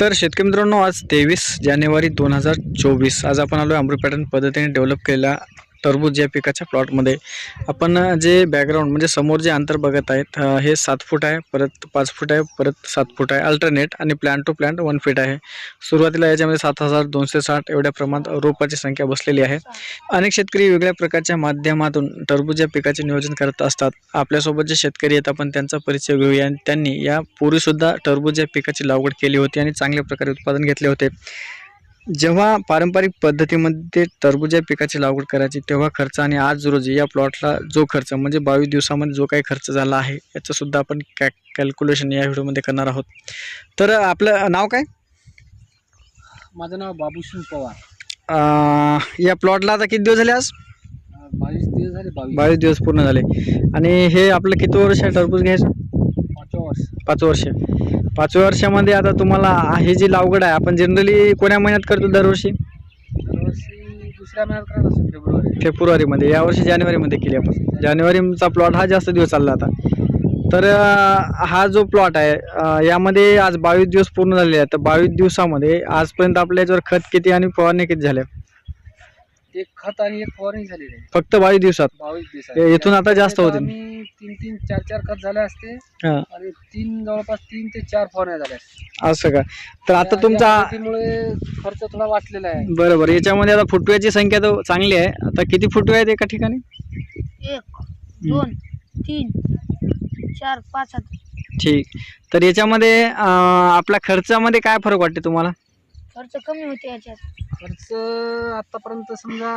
तर शेतकरी मित्रांनो आज तेवीस जानेवारी दोन हजार चोवीस. आज आपण आलो अमृत पॅटर्न पद्धतीने डेव्हलप केलेला टरबूज या पिकाच्या प्लॉटमध्ये. आपण जे बॅकग्राऊंड म्हणजे समोर जे अंतर बघत आहेत हे सात फूट आहे परत पाच फूट आहे परत सात फूट आहे. अल्टरनेट आणि plan two plan one feet आहे. सुरुवातीला याच्यामध्ये सात हजार दोनशे साठ एवढ्या प्रमाणात रोपाची संख्या बसलेली आहे. अनेक शेतकरी वेगळ्या प्रकारच्या माध्यमातून टरबूज या पिकाचे नियोजन करत असतात. आपल्यासोबत जे शेतकरी आहेत आपण त्यांचा परिचय घेऊया. आणि त्यांनी या पूर्वीसुद्धा टरबूज या पिकाची लागवड केली होती आणि चांगल्या प्रकारे उत्पादन घेतले होते. जेव्हा पारंपरिक पद्धतीमध्ये टरबूज या पिकाची लागवड करायची तेव्हा खर्च आणि आज रोजी या प्लॉटला जो खर्च म्हणजे बावीस दिवसामध्ये जो काही खर्च झाला आहे याचंसुद्धा आपण कॅ कॅल्क्युलेशन या व्हिडिओमध्ये करणार आहोत. तर आपलं नाव काय? माझं नाव बाबूसिंग पवार. अं, या प्लॉटला आता किती दिवस झाले आज? बावीस दिवस झाले बावीस. बावीस दिवस पूर्ण झाले. आणि हे आपलं किती वर्ष आहे टरबूज घ्यायचं? पाचव्या वर्ष. पाच वर्ष. पाच वर्षामध्ये आता तुम्हाला हे जी लागवड आहे आपण जनरली कोण्या महिन्यात करतो दरवर्षी? दरवर्षी दुसऱ्या महिन्यात करत असतो फेब्रुवारी. फेब्रुवारीमध्ये. यावर्षी जानेवारीमध्ये केली आपण. जानेवारीचा प्लॉट हा जास्त दिवस चालला आता. तर हा जो प्लॉट आहे यामध्ये आज बावीस दिवस पूर्ण झालेले आहेत. तर बावीस दिवसामध्ये आजपर्यंत आपल्या याच्यावर खत किती आणि फवारणी किती झाल्या? एक खत आणि एक फवारणी झालेली आहे. फक्त बावीस दिवसात? बावीस दिवसात. हे इथून आता जास्त होतील. आम्ही तीन तीन चार चार खत झाले असते. हां. आणि तीन जवळपास तीन ते चार फवारण्या झाल्या असते असं का? तर आता तुमचा या पद्धतीमुळे खर्च थोडा वाचलेला आहे. बरोबर. याच्यामध्ये आता फुटव्याची संख्या तर चांगली आहे. आता किती फुटवे आहेत एका ठिकाणी? एक दोन तीन चार पाच आहेत ठीक. तर याच्यामध्ये अं, आपल्या खर्चामध्ये काय फरक वाटते तुम्हाला? खर्च कमी होते याच्यात. खर्च आतापर्यंत समजा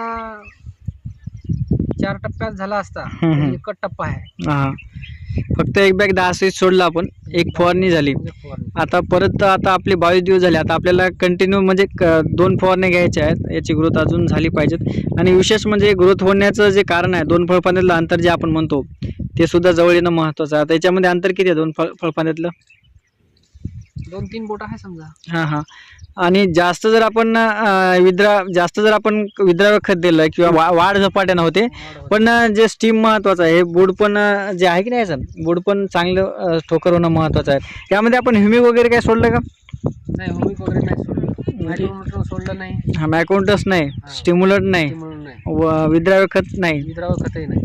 चार टप्प्यात झाला असता हम्म, हम्म. तर एकच टप्पा आहे. हां. फक्त एक बॅग दहा सीट सोडला आपण एक फवारणी झाली. एक फवारणी. आता परत आता आपले बावीस दिवस झाले आता आपल्याला कंटिन्यू म्हणजे क- दोन फवारण्या घ्यायच्या आहेत याची ग्रोथ अजून झाली पाहिजेत. आणि विशेष म्हणजे ग्रोथ होण्याचं जे कारण आहे दोन फळपाण्यातलं अंतर जे आपण म्हणतो ते सुद्धा जवळ येणं महत्त्वाचं आहे. आता याच्यामध्ये अंतर किती आहे दोन फळ फळपाण्यातलं दोन तीन बोट आहे समजा. हां हां. आणि जास्त जर आपण अं, विद्रा जास्त जर आपण विद्राव्य खत दिलं किंवा वा वाढ झपाट्यानं होते. पण अं, जे स्टीम महत्वाचं आहे हे बुड पण अं, जे आहे की नाही याचं? बुड पण चांगलं अं, ठोकर होणं महत्वाचं आहे. यामध्ये आपण ह्युमिक वगैरे काय सोडलं का? नाही होमिक वगैरे नाही सोडलं. मायक्रोमीटर सोडलं नाही. हा मॅकोंटस नाही. स्टिम्युलट नाही. ते म्हणून नाही. व विद्राव्य खत नाही. विद्राव खतही नाही.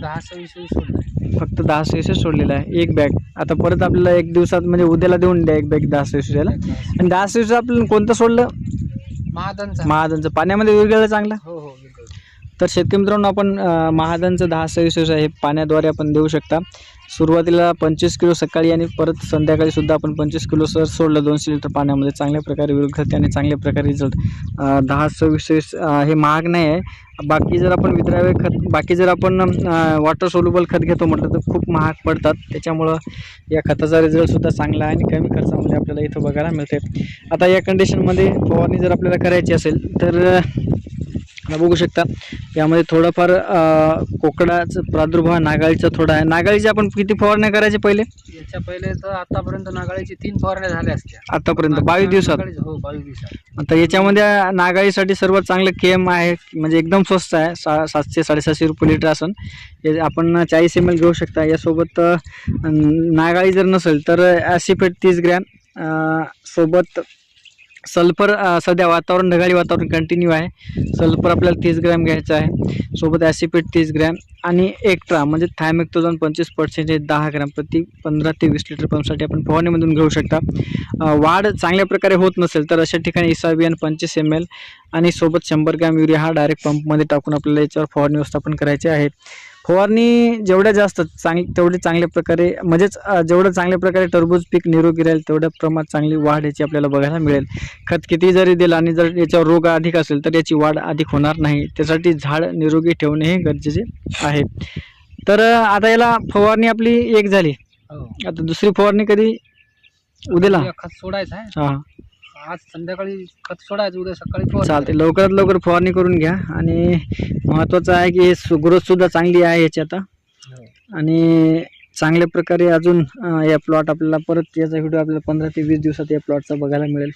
दहा सव्वीस सोडलं फक्त दहा सव्वीस सोडलेलं आहे. एक बॅग आता परत आपल्याला एक दिवसात म्हणजे उद्याला देऊन द्या एक बॅग दहा सव्वीस आणि दहा सव्वीस आपल्याला कोणतं सोडलं? महादनचा. महादनचं. पाण्यामध्ये विरघळलं चांगलं? हो हो तर शेतकरी मित्रांनो आपण महादांचं महादनचं दहा सव्वीस हे पाण्याद्वारे आपण देऊ शकता. सुरुवातीला पंचवीस किलो सकाळी आणि परत संध्याकाळी सुद्धा आपण पंचवीस किलो सर सोडलं दोनशे लिटर पाण्यामध्ये. चांगल्या प्रकारे विरघळते आणि चांगल्या प्रकारे रिझल्ट दहा सव्वीस हे महाग नाही आहे. बाकी जर आपण विद्राव्य खत बाकी जर आपण वॉटर सोल्युबल खत घेतो म्हटलं तर खूप महाग पडतात. त्याच्यामुळं या खताचा रिझल्टसुद्धा चांगला आहे आणि कमी खर्चामध्ये आपल्याला इथं बघायला मिळते आता या कंडिशनमध्ये फवारणी जर आपल्याला करायची असेल तर बघू शकता. यामध्ये थोडंफार कोकडाचं प्रादुर्भाव नागाळीचा थोडा आहे. नागाळीचे आपण किती फवारण्या करायचे पहिले? याच्या पहिले तर आतापर्यंत नागाळीची तीन फवारण्या झाल्या असत्या. आतापर्यंत? बावीस दिवसात? हो बावीस दिवसात. आता याच्यामध्ये नागाळीसाठी सर्वात चांगलं केम आहे म्हणजे एकदम स्वस्त आहे सा सातशे साडेसातशे रुपये लिटर असून. हे आपण चाळीस एम एल घेऊ शकता. यासोबत नागाळी जर नसेल तर ॲसिफेट तीस ग्रॅम सोबत सल्फर सध्या वातावरण ढगाळी वातावरण कंटिन्यू आहे. सल्फर आपल्याला तीस ग्रॅम घ्यायचं आहे. सोबत ॲसिपेट तीस ग्रॅम आणि एक्ट्रा म्हणजे थायमेक्टोजन पंचवीस पर्सेंट हे दहा ग्रॅम प्रति पंधरा ते वीस लिटर पंपसाठी आपण फवारणीमधून घेऊ शकता. वाढ चांगल्या प्रकारे होत नसेल तर अशा ठिकाणी इसाबियन पंचवीस एम एल आणि सोबत शंभर ग्रॅम युरिया हा डायरेक्ट पंपमध्ये टाकून आपल्याला याच्यावर फवारणी व्यवस्थापन करायचे आहे. फवारणी जेवढ्या जास्त चांगली तेवढी चांगल्या प्रकारे म्हणजेच जेवढं चांगल्या प्रकारे टरबूज पीक निरोगी राहील तेवढ्या प्रमाणात चांगली वाढ याची आपल्याला बघायला मिळेल. खत किती जरी दिलं आणि जर याच्यावर रोग अधिक असेल तर याची वाढ अधिक होणार नाही. त्यासाठी झाड निरोगी ठेवणे हे गरजेचे आहे. तर आता याला फवारणी आपली एक झाली. हो. आता दुसरी फवारणी कधी? उद्याला? उद्या खत सोडायचं आहे. हां. आज संध्याकाळी खत सोडायचं उद्या सकाळी चालते लवकरात लवकर फवारणी करून घ्या आणि महत्त्वाचं आहे की ग्रोथसुद्धा चांगली आहे याची आता. हो. आणि चांगल्या प्रकारे अजून या प्लॉट आपल्याला परत याचा व्हिडिओ आपल्याला पंधरा ते वीस दिवसात या प्लॉटचा बघायला मिळेल